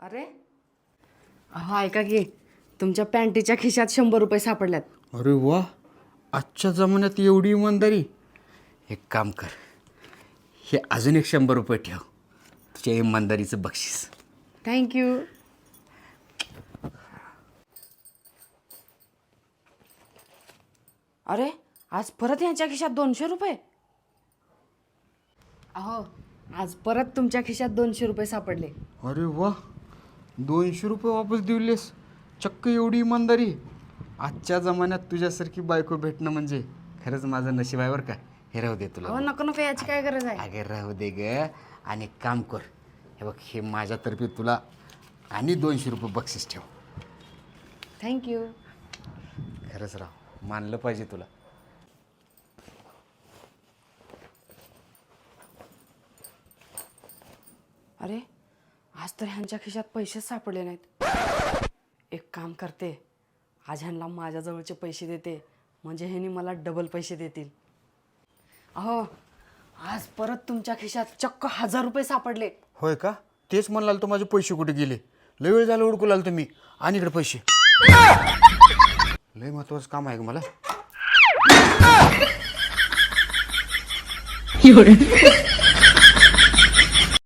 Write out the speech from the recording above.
अरे? अहो ऐका की तुमच्या पॅन्टीच्या खिशात शंभर रुपये सापडल्यात. अरे वा आजच्या जमान्यात एवढी इमानदारी. एक काम कर हे अजून एक शंभर रुपये ठेव. तुझ्या इमानदारीचं बक्षीस. थँक्यू अरे आज परत यांच्या खिशात दोनशे रुपये? अहो आज परत तुमच्या खिशात दोनशे रुपये सापडले. अरे वा दोनशे रुपये वापस दिलेस चक्क एवढी इमानदारी. आजच्या जमान्यात तुझ्यासारखी बायको भेटणं म्हणजे खरंच माझं नशीब आहे बरं का. हे राहू दे तुला. अहो नको नको याची काय गरज आहे? अगे राहू दे ग. आणि एक काम कर. हे बघ हे माझ्यातर्फे तुला आणि दोनशे रुपये बक्षीस ठेव. थँक्यू खरंच राव मानलं पाहिजे तुला. अरे आज तर ह्यांच्या खिशात पैसेच सापडले नाहीत. एक काम करते. आज ह्यांना माझ्याजवळचे पैसे देते. म्हणजे ह्यांनी मला डबल पैसे देतील. अहो आज परत तुमच्या खिशात चक्क हजार रुपये सापडले. होय का? तेच म्हणाल तर माझे पैसे कुठे गेले? लय वेळ झाला उडकू लागलो मी आणि इकडे पैसे. लय महत्वाचं काम आहे का मला?